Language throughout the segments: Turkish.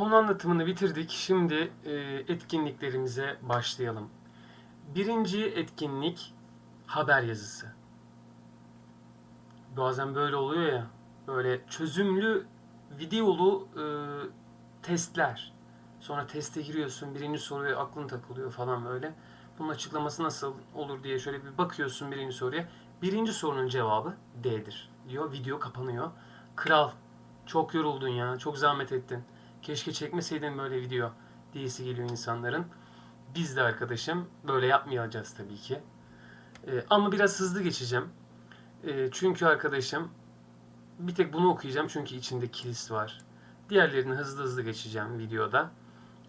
Konu anlatımını bitirdik. Şimdi e, etkinliklerimize başlayalım. Birinci etkinlik haber yazısı. Bazen böyle oluyor ya. Böyle çözümlü videolu e, testler. Sonra teste giriyorsun. Birinci soruya aklın takılıyor falan böyle. Bunun açıklaması nasıl olur diye şöyle bir bakıyorsun birinci soruya. Birinci sorunun cevabı D'dir diyor. Video kapanıyor. Kral çok yoruldun ya. Çok zahmet ettin. Keşke çekmeseydin böyle video diyesi geliyor insanların. Biz de arkadaşım böyle yapmayacağız tabii ki. Ee, ama biraz hızlı geçeceğim. Ee, çünkü arkadaşım bir tek bunu okuyacağım çünkü içinde kilis var. Diğerlerini hızlı hızlı geçeceğim videoda.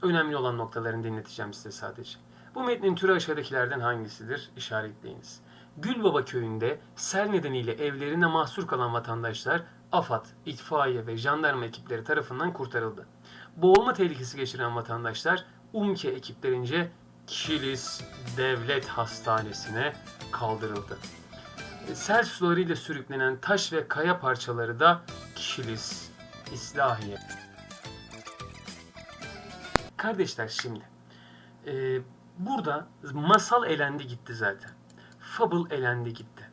Önemli olan noktalarını dinleteceğim size sadece. Bu metnin türü aşağıdakilerden hangisidir? İşaretleyiniz. Gülbaba köyünde sel nedeniyle evlerine mahsur kalan vatandaşlar AFAD, itfaiye ve jandarma ekipleri tarafından kurtarıldı. Boğulma tehlikesi geçiren vatandaşlar UMKE ekiplerince Kilis Devlet Hastanesi'ne kaldırıldı. Sel sularıyla sürüklenen taş ve kaya parçaları da Kilis İslahiye. Kardeşler şimdi e, burada masal elendi gitti zaten. Fable elendi gitti.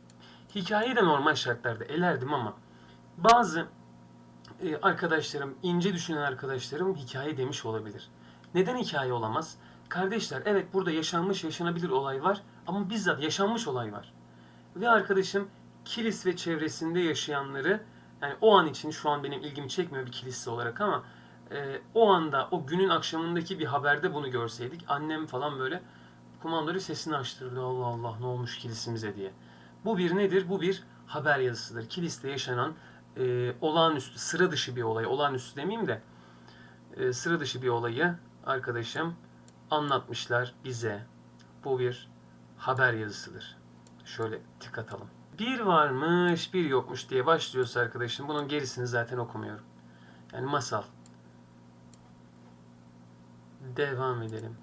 Hikayeyi de normal şartlarda elerdim ama bazı e, arkadaşlarım, ince düşünen arkadaşlarım hikaye demiş olabilir. Neden hikaye olamaz? Kardeşler evet burada yaşanmış yaşanabilir olay var ama bizzat yaşanmış olay var. Ve arkadaşım Kilis ve çevresinde yaşayanları yani o an için şu an benim ilgimi çekmiyor bir kilisli olarak ama e, o anda o günün akşamındaki bir haberde bunu görseydik annem falan böyle kumandayı sesini açtırdı Allah Allah ne olmuş kilisimize diye. Bu bir nedir? Bu bir haber yazısıdır. Kiliste yaşanan e, olağanüstü, sıra dışı bir olay. Olağanüstü demeyeyim de e, sıra dışı bir olayı arkadaşım anlatmışlar bize. Bu bir haber yazısıdır. Şöyle tık atalım. Bir varmış, bir yokmuş diye başlıyorsa arkadaşım bunun gerisini zaten okumuyorum. Yani masal. Devam edelim.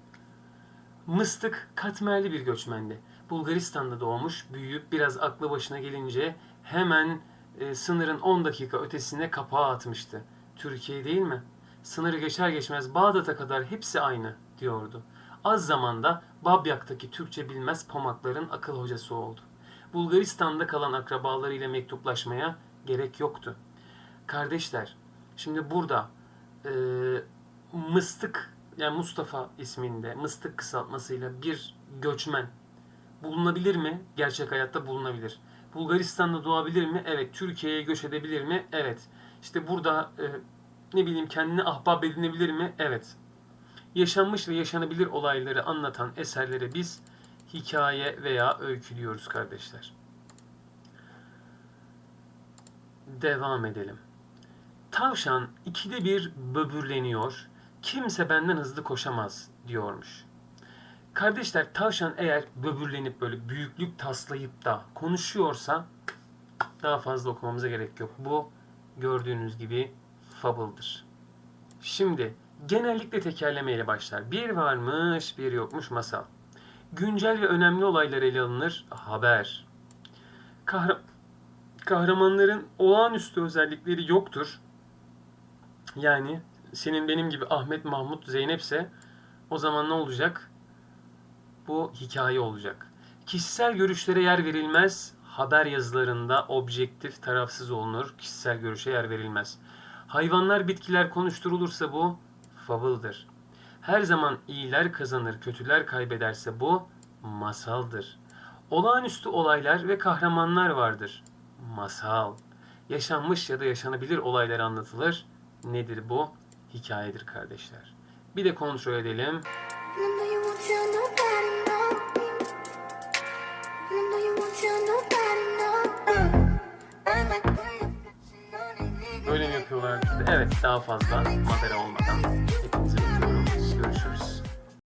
Mıstık katmerli bir göçmendi. Bulgaristan'da doğmuş, büyüyüp biraz aklı başına gelince hemen e, sınırın 10 dakika ötesine kapağı atmıştı. Türkiye değil mi? Sınırı geçer geçmez Bağdat'a kadar hepsi aynı diyordu. Az zamanda Babyak'taki Türkçe bilmez pamakların akıl hocası oldu. Bulgaristan'da kalan akrabalarıyla mektuplaşmaya gerek yoktu. Kardeşler, şimdi burada e, Mıstık yani Mustafa isminde Mıstık kısaltmasıyla bir göçmen bulunabilir mi? Gerçek hayatta bulunabilir. Bulgaristan'da doğabilir mi? Evet. Türkiye'ye göç edebilir mi? Evet. İşte burada e, ne bileyim kendini ahbap edinebilir mi? Evet. Yaşanmış ve yaşanabilir olayları anlatan eserlere biz hikaye veya öykü diyoruz kardeşler. Devam edelim. Tavşan ikide bir böbürleniyor, kimse benden hızlı koşamaz diyormuş. Kardeşler tavşan eğer böbürlenip böyle büyüklük taslayıp da konuşuyorsa daha fazla okumamıza gerek yok. Bu gördüğünüz gibi fable'dır. Şimdi genellikle tekerlemeyle başlar. Bir varmış, bir yokmuş masal. Güncel ve önemli olaylar ele alınır. Haber. Kahra- kahramanların olağanüstü özellikleri yoktur. Yani senin benim gibi Ahmet, Mahmut, Zeynep'se o zaman ne olacak? Bu hikaye olacak. Kişisel görüşlere yer verilmez. Haber yazılarında objektif, tarafsız olunur. Kişisel görüşe yer verilmez. Hayvanlar, bitkiler konuşturulursa bu fable'dır. Her zaman iyiler kazanır, kötüler kaybederse bu masaldır. Olağanüstü olaylar ve kahramanlar vardır. Masal. Yaşanmış ya da yaşanabilir olaylar anlatılır. Nedir bu? Hikayedir kardeşler. Bir de kontrol edelim. Böyle yapıyorlar? Evet daha fazla madara olmadan.